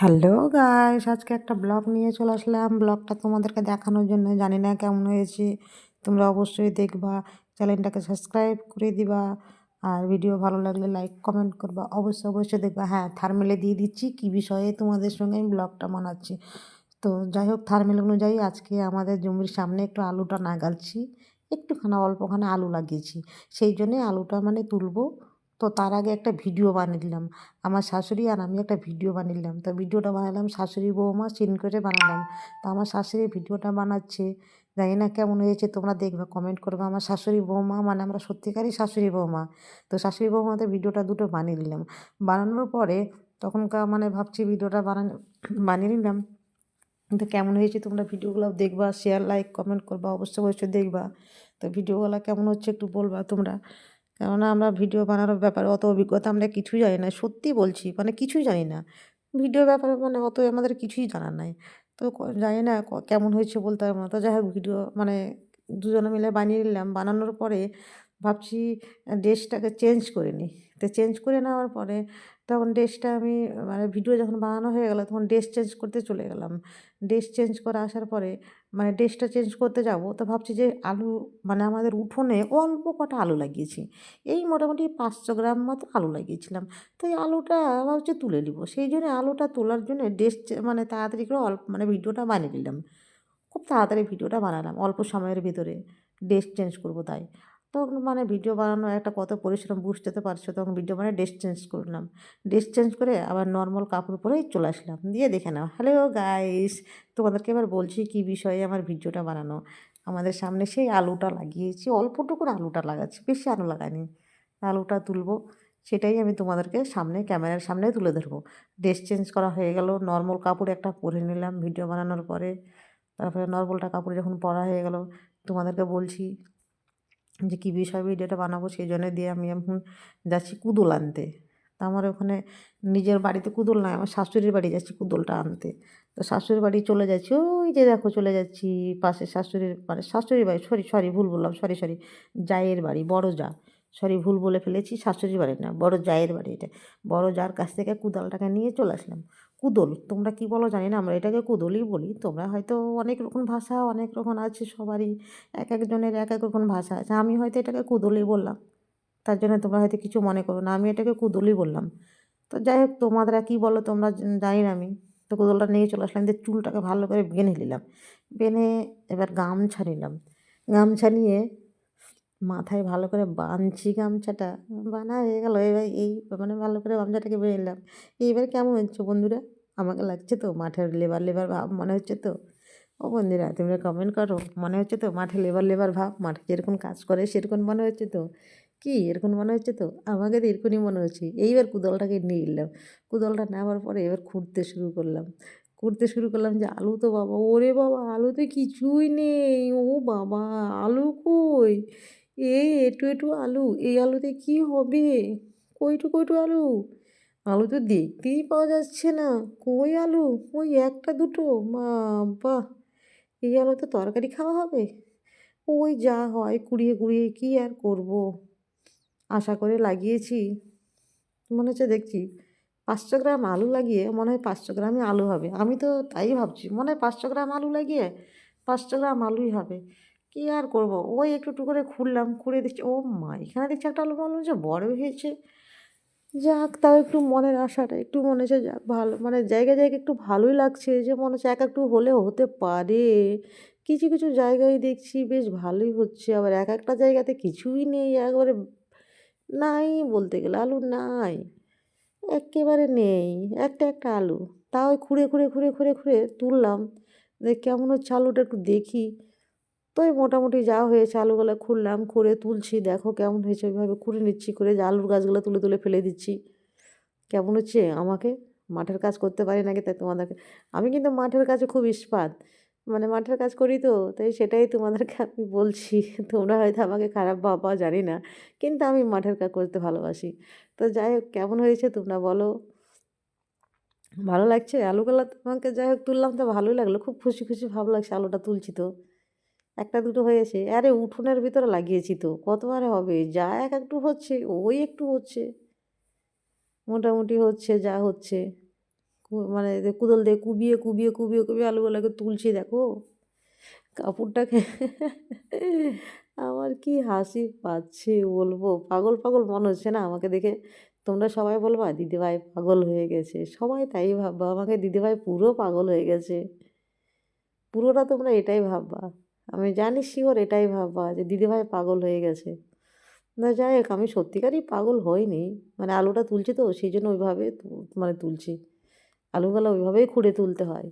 Hello guys, আজকে একটা blog নিয়ে চলে আসলাম। ব্লগটা তোমাদেরকে দেখানোর জন্য, জানি না কেমন হয়েছে, তোমরা অবশ্যই দেখবা, চ্যানেলটাকে সাবস্ক্রাইব করে দিবা, আর ভিডিও ভালো লাগলে লাইক, কমেন্ট করবা, অবশ্যই অবশ্যই দেখবা। হ্যাঁ থার্মেলে দিয়ে দিচ্ছি কী বিষয়ে তোমাদের সঙ্গে আমি ব্লগটা বানাচ্ছি। তো যাই হোক, থার্মেল অনুযায়ী আজকে আমাদের জমির সামনে একটু আলুটা নাগালছি, একটুখানা অল্পখানা আলু লাগিয়েছি। সেই জন্যে আলুটা মানে তুলবো তো তার আগে একটা ভিডিও বানিয়ে দিলাম। আমার শাশুড়ি আর আমি একটা ভিডিও বানিয়ে নিলাম তো ভিডিওটা বানালাম শাশুড়ি বৌমা সিন করে বানালাম। তো আমার শাশুড়ি ভিডিওটা বানাচ্ছে। জানি না কেমন হয়েছে, তোমরা দেখবে কমেন্ট করবে। আমার শাশুড়ি বৌমা মানে আমরা সত্যিকারই শাশুড়ি বৌমা। তো শাশুড়ি বৌমাতে ভিডিওটা দুটো বানিয়ে নিলাম বানানোর পরে তখনকার মানে ভাবছি ভিডিওটা বানানো, বানিয়ে নিলাম। তো কেমন হয়েছে তোমরা ভিডিওগুলো দেখবা শেয়ার লাইক কমেন্ট করবা, অবশ্যই অবশ্যই দেখবা। তো ভিডিওগুলো কেমন হচ্ছে একটু বলবা তোমরা। কেননা আমরা ভিডিও বানানোর ব্যাপারে অত অভিজ্ঞতা আমরা কিছুই জানি না, সত্যি বলছি মানে কিছুই জানি না। ভিডিও ব্যাপারে মানে অত আমাদের কিছুই জানা নাই। তো জানি না কেমন হয়েছে বলতে পারব না। তো যাই হোক, ভিডিও মানে দুজনে মিলে বানিয়ে নিলাম। বানানোর পরে ভাবছি ড্রেসটাকে চেঞ্জ করে নিই। তো চেঞ্জ করে নেওয়ার পরে তখন ড্রেসটা আমি মানে ভিডিও যখন বানানো হয়ে গেলো, তখন ড্রেস চেঞ্জ করতে চলে গেলাম। ড্রেস চেঞ্জ করে আসার পরে মানে ড্রেসটা চেঞ্জ করতে যাব, তো ভাবছি যে আলু মানে আমাদের উঠোনে অল্প কটা আলু লাগিয়েছি। এই মোটামুটি পাঁচশো গ্রাম মতো আলু লাগিয়েছিলাম। তো এই আলুটা ভাবছি তুলে নিব। সেই জন্য আলুটা তোলার জন্য ড্রেস মানে তাড়াতাড়ি করে অল্প মানে ভিডিওটা বানিয়ে নিলাম। খুব তাড়াতাড়ি ভিডিওটা বানালাম, অল্প সময়ের ভিতরে। ড্রেস চেঞ্জ করব তাই। তখন মানে ভিডিও বানানো একটা কত পরিশ্রম বুঝতে তো পারছ, তখন ভিডিও মানে ড্রেস চেঞ্জ করলাম। ড্রেস চেঞ্জ করে আবার নর্মাল কাপড় পরেই চলে আসলাম। দিয়ে দেখে নাও। হ্যালো গাইস তোমাদেরকে এবার বলছি কী বিষয়ে আমার ভিডিওটা বানানো। আমাদের সামনে সেই আলুটা লাগিয়েছি, অল্পটুকুর আলুটা লাগাচ্ছি, বেশি আলু লাগাইনি। আলুটা তুলবো, সেটাই আমি তোমাদেরকে সামনে, ক্যামেরার সামনে তুলে ধরবো। ড্রেস চেঞ্জ করা হয়ে গেল নর্মাল কাপড় একটা পরে নিলাম ভিডিও বানানোর পরে। তারপরে নর্মালটা কাপড় যখন পরা হয়ে গেল, তোমাদেরকে বলছি যে কী বিষয় ভিডিওটা বানাবো সেই জন্য দিয়ে আমি এখন যাচ্ছি কুদল আনতে। তা আমার ওখানে নিজের বাড়িতে কুদল নাই, আমার শাশুড়ির বাড়ি যাচ্ছি কুদলটা আনতে। তো শাশুড়ির বাড়ি চলে যাচ্ছি, ওই যে দেখো চলে যাচ্ছি পাশে শাশুড়ির মানে শাশুড়ির বাড়ি, সরি সরি, ভুল বললাম, সরি সরি জায়ের বাড়ি বড় যা সরি, ভুল বলে ফেলেছি শাশুড়ির বাড়ি না, বড় জায়ের বাড়ি এটা। বড় যার কাছ থেকে কুদালটাকে নিয়ে চলে আসলাম। কুদল, তোমরা কি বলো জানি না, আমরা এটাকে কুদলই বলি। তোমরা হয়তো অনেক রকম ভাষা, অনেক রকম আছে সবারই, এক একজনের এক এক রকম ভাষা আছে। আমি হয়তো এটাকে কুদলই বললাম, তার জন্য তোমরা হয়তো কিছু মনে করো না, আমি এটাকে কুদলই বললাম। তো যাই হোক, তোমাদের কী বলো, তোমরা জানি না আমি। তো কুদলটা নিয়ে চলে আসলাম চুলটাকে ভালো করে বেঁধে নিলাম। বেঁধে এবার গামছা নিলাম। গামছা নিয়ে মাথায় ভালো করে বাঁধছি গামছাটা বানা হয়ে গেল। এবার এই মানে ভালো করে গামছাটাকে বেঁধে নিলাম। এইবার কেমন হচ্ছে বন্ধুরা? আমাকে লাগছে তো মাঠের লেবার লেবার ভাব মনে হচ্ছে তো? ও বন্ধুরা, তোমরা কমেন্ট করো। মনে হচ্ছে তো মাঠে লেবার লেবার ভাব? মাঠে যেরকম কাজ করে সেরকম মনে হচ্ছে তো? কি এরকম মনে হচ্ছে তো? আমাকে তো এরকমই মনে হচ্ছে। এইবার কুদলটাকে নিয়ে নিলাম। কুদলটা নেওয়ার পরে এবার খুঁড়তে শুরু করলাম। খুঁড়তে শুরু করলাম যে আলু তো বাবা, ওরে বাবা, আলুতে কিছুই নেই। ও বাবা, আলু কই? এই এটু এটু আলু, এই আলুতে কি হবে? কইটু কইটু আলু। আলু তো দেখতেই পাওয়া যাচ্ছে না। কই আলু? ওই একটা দুটো? বাবা এই আলুতে তরকারি খাওয়া হবে? ওই যা হয়, কুড়িয়ে কুড়িয়ে কি আর করব? আশা করে লাগিয়েছি। মনে হচ্ছে দেখছি পাঁচশো গ্রাম আলু লাগিয়ে মনে হয় পাঁচশো গ্রামই আলু হবে। আমি তো তাই ভাবছি, মনে হয় পাঁচশো গ্রাম আলু লাগিয়ে পাঁচশো গ্রাম আলুই হবে। কী আর করব? ওই একটু একটু করে খুঁড়লাম খুঁড়ে দেখছি, ও মা, এখানে দেখছি একটা আলু মনে হচ্ছে বড় হয়েছে। যাক, তাও একটু মনের আশাটা, একটু মনে হচ্ছে যাক ভালো মানে জায়গায় জায়গায় একটু ভালোই লাগছে, যে মনে হচ্ছে এক একটু হলেও হতে পারে। কিছু কিছু জায়গায় দেখছি বেশ ভালোই হচ্ছে, আবার এক একটা জায়গাতে কিছুই নেই, একবারে নাই বলতে গেলে, আলু নাই, একেবারে নেই, একটা একটা আলু। তাও খুঁড়ে খুঁড়ে খুঁড়ে খুঁড়ে খুঁড়ে তুললাম দেখ কেমন হচ্ছে আলুটা একটু দেখি। তো এই মোটামুটি যা হয়েছে, আলুগুলো খুঁড়লাম খুঁড়ে তুলছি। দেখো কেমন হয়েছে, ওইভাবে খুঁড়ে নিচ্ছি করে যে আলুর গাছগুলো তুলে তুলে ফেলে দিচ্ছি। কেমন হচ্ছে? আমাকে মাঠের কাজ করতে পারি নাকি? তাই তোমাদেরকে, আমি কিন্তু মাঠের কাজে খুব ইস্পাত। মানে মাঠের কাজ করি তো, তাই সেটাই তোমাদেরকে আমি বলছি। তোমরা হয়তো আমাকে খারাপ ভাবা, জানি না। কিন্তু আমি মাঠের কাজ করতে ভালোবাসি। তো যাই হোক, কেমন হয়েছে তোমরা বলো? ভালো লাগছে? আলুগুলো তোমাকে যাই হোক তুললাম, তো ভালোই লাগল। খুব খুশি খুশি ভাব লাগছে আলুটা তুলছি তো। একটা দুটো হয়েছে আরে উঠোনের ভিতরে লাগিয়েছি তো, কতবারে হবে? যা এক একটু হচ্ছে, ওই একটু হচ্ছে। মোটামুটি হচ্ছে, যা হচ্ছে। মানে কুদল দিয়ে কুবিয়ে কুবিয়ে কুবিয়ে কুবিয়ে আলুগুলোকে তুলছি, দেখো। কাপড়টাকে আমার কি হাসি পাচ্ছে বলব? পাগল পাগল মনে হচ্ছে না আমাকে দেখে? তোমরা সবাই বলবা, দিদিভাই পাগল হয়ে গেছে। সবাই তাই ভাববা, আমাকে দিদিভাই পুরো পাগল হয়ে গেছে। পুরোটা তোমরা এটাই ভাববা। আমি জানি শিওর এটাই ভাববা যে দিদিভাই পাগল হয়ে গেছে। না, যাই হোক, আমি সত্যিকারই পাগল হইনি। মানে আলুটা তুলছি তো, সেই জন্য ওইভাবে মানে তুলছি। আলুগুলো ওইভাবেই খুঁড়ে তুলতে হয়।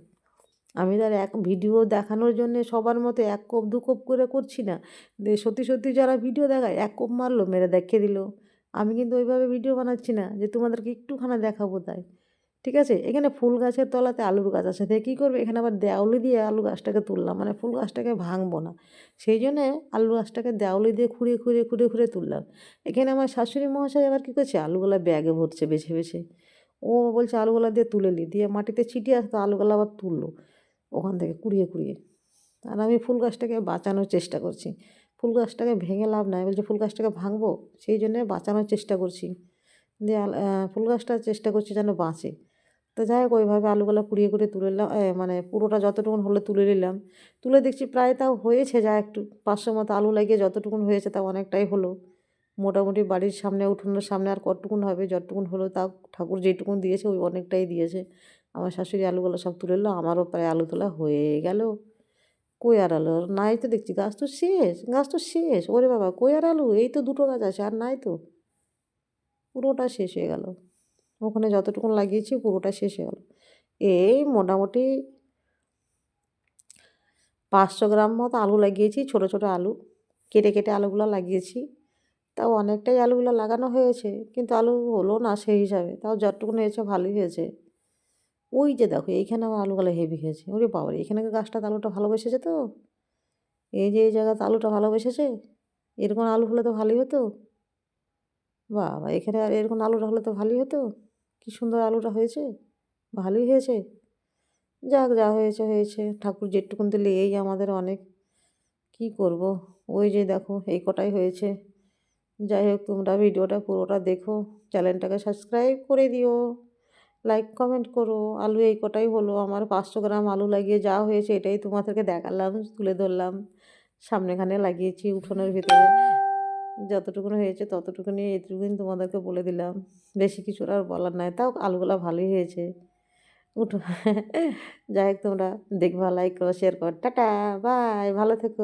আমি তার এক ভিডিও দেখানোর জন্য সবার মতো এক কোপ, দু কোপ করে করছি না। সত্যি সত্যি যারা ভিডিও দেখায়, এক কোপ মারলো, মেরে দেখিয়ে দিল। আমি কিন্তু ওইভাবে ভিডিও বানাচ্ছি না যে তোমাদেরকে একটুখানা দেখাবো তাই। ঠিক আছে? এখানে ফুল গাছের তলাতে আলুর গাছ আছে। তাই কী করবে? এখানে আবার দেওয়ালি দিয়ে আলু গাছটাকে তুললাম। মানে ফুল গাছটাকে ভাঙবো না। সেই জন্যে আলু গাছটাকে দেওয়ালি দিয়ে খুঁড়ে খুঁড়ে খুঁড়ে খুঁড়ে তুললাম। এখানে আমার শাশুড়ি মহাশয় আবার কী করছে? আলুগুলা ব্যাগে ভরছে, বেছে বেছে। ও বলছে, আলুগুলা দিয়ে তুলে নি। দিয়ে মাটিতে ছিটিয়ে আসতো আলুগুলা আবার তুললো ওখান থেকে কুড়িয়ে কুড়িয়ে। আর আমি ফুল গাছটাকে বাঁচানোর চেষ্টা করছি। ফুল গাছটাকে ভেঙে লাভ নাই। বলছে, ফুল গাছটাকে ভাঙবো? সেই জন্যে বাঁচানোর চেষ্টা করছি। দিয়ে ফুল গাছটা চেষ্টা করছি যেন বাঁচে। তো যাই হোক, ওইভাবে আলুগুলো কুড়িয়ে কুড়িয়ে তুলে নিলাম। মানে পুরোটা যতটুকুন হলে তুলে নিলাম। তুলে দেখছি প্রায় তাও হয়েছে যা একটু পাঁচশো মতো আলু লাগিয়ে যতটুকুন হয়েছে তা অনেকটাই হলো। মোটামুটি বাড়ির সামনে, উঠোনের সামনে আর কতটুকুন হবে, যতটুকুন হলো তাও ঠাকুর যেটুকুন দিয়েছে ওই অনেকটাই দিয়েছে। আমার শাশুড়ি আলুগুলো সব তুলে নিলো, আমারও প্রায় আলু তোলা হয়ে গেল। কই আর আলু? আর নাই তো দেখছি, গাছ তো শেষ, গাছ তো শেষ। ওরে বাবা, কই আর আলু? এই তো দুটো গাছ আছে, আর নাই তো। পুরোটা শেষ হয়ে গেল। ওখানে যতটুকুন লাগিয়েছি পুরোটা শেষ হয়ে গেল। এই মোটামুটি পাঁচশো গ্রাম মতো আলু লাগিয়েছি, ছোটো ছোটো আলু। কেটে কেটে আলুগুলো লাগিয়েছি। তাও অনেকটাই আলুগুলো লাগানো হয়েছে, কিন্তু আলু হলো না সেই হিসাবে। তাও যতটুকুন হয়েছে ভালোই হয়েছে। ওই যে দেখো, এইখানে আমার আলুগুলো হেভি হয়েছে। ওরে বাবা এখানে গাছটা আলুটা ভালো ভালোবেসেছে তো? এই যে এই জায়গাতে আলুটা ভালো ভালোবেসেছে? এরকম আলু হলে তো ভালোই হতো। বাবা, এখানে আর এরকম আলুটা হলে তো ভালোই হতো। কী সুন্দর আলুটা হয়েছে? ভালোই হয়েছে। যাক, যা হয়েছে হয়েছে। ঠাকুর যেটুকুন দিলে এই আমাদের অনেক। কি করব? ওই যে দেখো, এই কটাই হয়েছে। যাই হোক, তোমরা ভিডিওটা পুরোটা দেখো। চ্যানেলটাকে সাবস্ক্রাইব করে দিও। লাইক, কমেন্ট করো। আলু এই কটাই হলো। আমার পাঁচশো গ্রাম আলু লাগিয়ে যা হয়েছে, এটাই তোমাদেরকে দেখালাম, তুলে ধরলাম। সামনেখানে লাগিয়েছি উঠোনের ভিতরে। যতটুকুন হয়েছে ততটুকুনি এইটুকুনি তোমাদেরকে বলে দিলাম। বেশি কিছু আর বলার নাই। তাও আলুগুলো ভালোই হয়েছে। উঠো। যাই হোক তোমরা দেখবা লাইক করো শেয়ার করো। টাটা বাই ভালো থেকো।